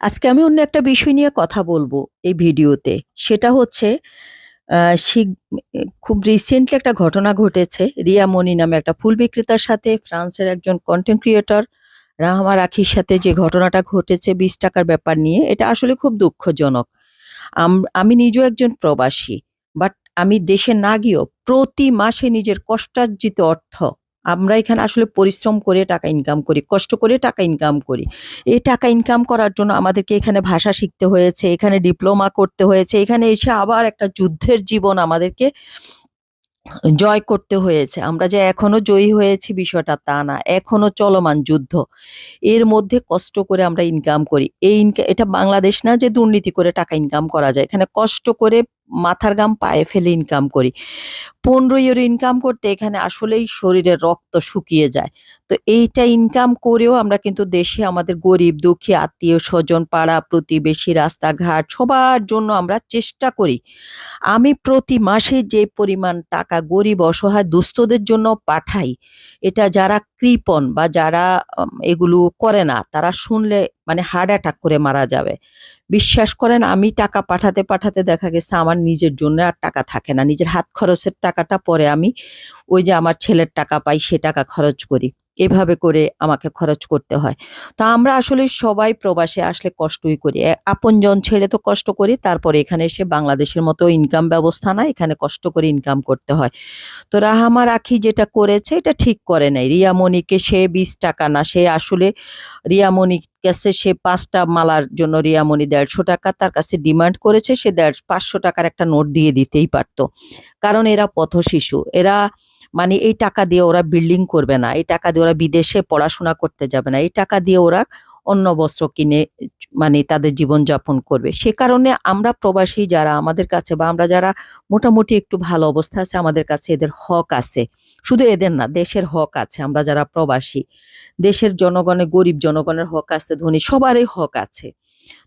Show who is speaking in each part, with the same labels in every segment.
Speaker 1: আজকে আমি অন্য একটা বিষয় নিয়ে কথা বলব এই ভিডিওতে। সেটা হচ্ছে খুব রিসেন্টলি একটা ঘটনা ঘটেছে। রিয়া মনি নামে একটা ফুল বিক্রেতার সাথে ফ্রান্সের একজন কনটেন্ট ক্রিয়েটর রাহমা রাখির সাথে যে ঘটনাটা ঘটেছে বিশ টাকার ব্যাপার নিয়ে, এটা আসলে খুব দুঃখজনক। আমি নিজেও একজন প্রবাসী। বাট আমি দেশে না গিয়েও প্রতি মাসে নিজের কষ্টার্জিত অর্থ আমরা এখানে আসলে পরিশ্রম করে টাকা ইনকাম করি, কষ্ট করে টাকা ইনকাম করি। এই টাকা ইনকাম করার জন্য আমাদেরকে এখানে ভাষা শিখতে হয়েছে, এখানে ডিপ্লোমা করতে হয়েছে, এখানে এসে আবার একটা যুদ্ধের জীবন আমাদেরকে জয় করতে হয়েছে। আমরা যে এখনও জয়ী হয়েছি বিষয়টা তা না। এখনও চলমান যুদ্ধ। এর মধ্যে কষ্ট করে আমরা ইনকাম করি। এই ইনকাম এটা বাংলাদেশ না যে দুর্নীতি করে টাকা ইনকাম করা যায়। এখানে কষ্ট করে মাথার গাম পায়ে ফেলে ইনকাম করি। ১৫ ইউরো ইনকাম করতে এখানে আসলেই শরীরের রক্ত শুকিয়ে যায়। তো এইটা ইনকাম করেও আমরা কিন্তু দেশে আমাদের গরিব, দুঃখী, আত্মীয় স্বজন পাড়া প্রতিবেশী, রাস্তাঘাট সবার জন্য আমরা চেষ্টা করি। আমি প্রতি মাসে যে পরিমাণ টাকা গরিব, অসহায়, দুস্থদের জন্য পাঠাই, এটা যারা কৃপণ বা যারা এগুলো করে না, তারা শুনলে মানে হার্ট অ্যাটাক করে মারা যাবে। বিশ্বাস করেন আমি টাকা পাঠাতে, পাঠাতে দেখা গেছে আমার নিজের জন্য আর টাকা থাকে না। নিজের হাত খরচের টাকাটা পরে আমি ওই যে আমার ছেলের টাকা পাই সে টাকা খরচ করি। এভাবে করে আমাকে খরচ করতে হয়। তো আমরা আসলে সবাই প্রবাসে আসলে কষ্টই করি। আপনজন ছেড়ে তো কষ্ট করি। তারপরে এখানে এসে বাংলাদেশের মতো ইনকাম ব্যবস্থা নাই। এখানে কষ্ট করে ইনকাম করতে হয়। তো রাহামা রাখি যেটা করেছে, এটা ঠিক করে নাই। রিয়া মনিকে সে ৳২০ না, সে আসলে রিয়া মনির কাছে সে পাঁচটা মালার জন্য রিয়া মনি ৳১৫০ তার কাছে ডিমান্ড করেছে। সে দেড় পাঁচশো টাকার একটা নোট দিয়ে দিতেই পারতো কারণ এরা পথশিশু। এরা মানে এই টাকা দিয়ে ওরা বিল্ডিং করবে না। এই টাকা দিয়ে ওরা বিদেশে পড়াশোনা করতে যাবে না। এই টাকা দিয়ে ওরা অন্য বস্ত্র কিনে মানে তাদের জীবনযাপন করবে। সে কারণে আমরা প্রবাসী যারা আমাদের কাছে বা আমরা যারা মোটামুটি একটু ভালো অবস্থায় আছে আমাদের কাছে এদের হক আছে। শুধু এদের না দেশের হক আছে। আমরা যারা প্রবাসী। দেশের জনগণের গরিব জনগণের হক আছে, ধনী সবারই হক আছে।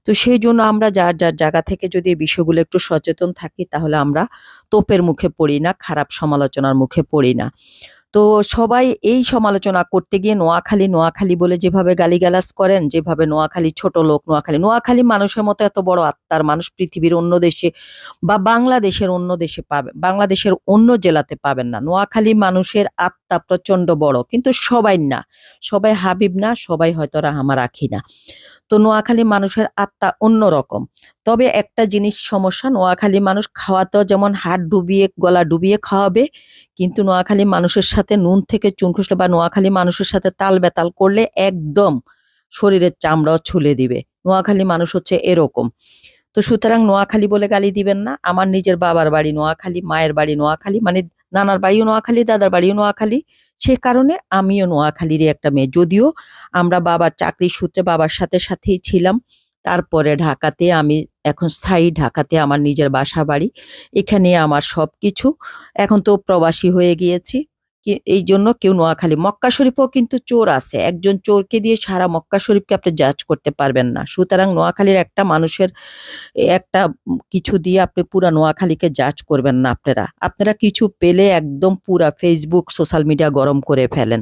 Speaker 1: তো সেই জন্য আমরা যার, যার জায়গা থেকে যদি এই বিষয়গুলো একটু সচেতন থাকি তাহলে আমরা তোপের মুখে পড়ি না, খারাপ সমালোচনার মুখে পড়ি না। তো সবাই এই সমালোচনা করতে গিয়ে নোয়াখালী, নোয়াখালী বলে যেভাবে গালিগালাজ করেন, যেভাবে নোয়াখালী ছোট লোক নোয়াখালী, নোয়াখালী মানুষের মতো এত বড় আত্মার মানুষ পৃথিবীর অন্য দেশে বা বাংলাদেশের অন্য দেশে পাবে বাংলাদেশের অন্য জেলাতে পাবেন না। নোয়াখালী মানুষের আত্মা প্রচণ্ড বড়। কিন্তু সবাই না। সবাই হাবিব না, সবাই হয়তো রাহামা রাখি না। তো নোয়াখালী মানুষের আত্মা অন্যরকম। তবে একটা জিনিস সমস্যা নোয়াখালী মানুষ খাওয়াতেও যেমন হাত ডুবিয়ে, গলা ডুবিয়ে খাওয়াবে, কিন্তু নোয়াখালী মানুষের সাথে নুন থেকে চুন খসলে বা নোয়াখালী মানুষের সাথে তাল-বেতাল করলে একদম শরীরের চামড়াও ছুলে দিবে। নোয়াখালী মানুষ হচ্ছে এরকম। তো সুতরাং নোয়াখালী বলে গালি দিবেন না। আমার নিজের বাবার বাড়ি নোয়াখালী, মায়ের বাড়ি নোয়াখালী মানে নানার বাড়িও নোয়াখালী, দাদার বাড়িও নোয়াখালী। সে কারণে আমিও নোয়াখালীরই একটা মেয়ে। যদিও আমরা বাবার চাকরি সূত্রে বাবার সাথে, সাথেই ছিলাম। তারপরে ঢাকাতে আমি এখন স্থায়ী ঢাকাতে আমার নিজের বাসা বাড়ি। এখানে আমার সব কিছু এখন তো প্রবাসী হয়ে গিয়েছি। কি, এইজন্য কেউ নোয়াখালী মক্কা শরীফও কিন্তু চোর আছে। একজন চোরকে দিয়ে সারা মক্কা শরীফকে আপনি জাজ করতে পারবেন না। সুতরাং নোয়াখালীর একটা মানুষের, একটা কিছু দিয়ে আপনি পুরা নোয়াখালীকে জাজ করবেন না আপনারা। আপনারা কিছু পেলে একদম পুরা ফেসবুক সোশ্যাল মিডিয়া গরম করে ফেলেন।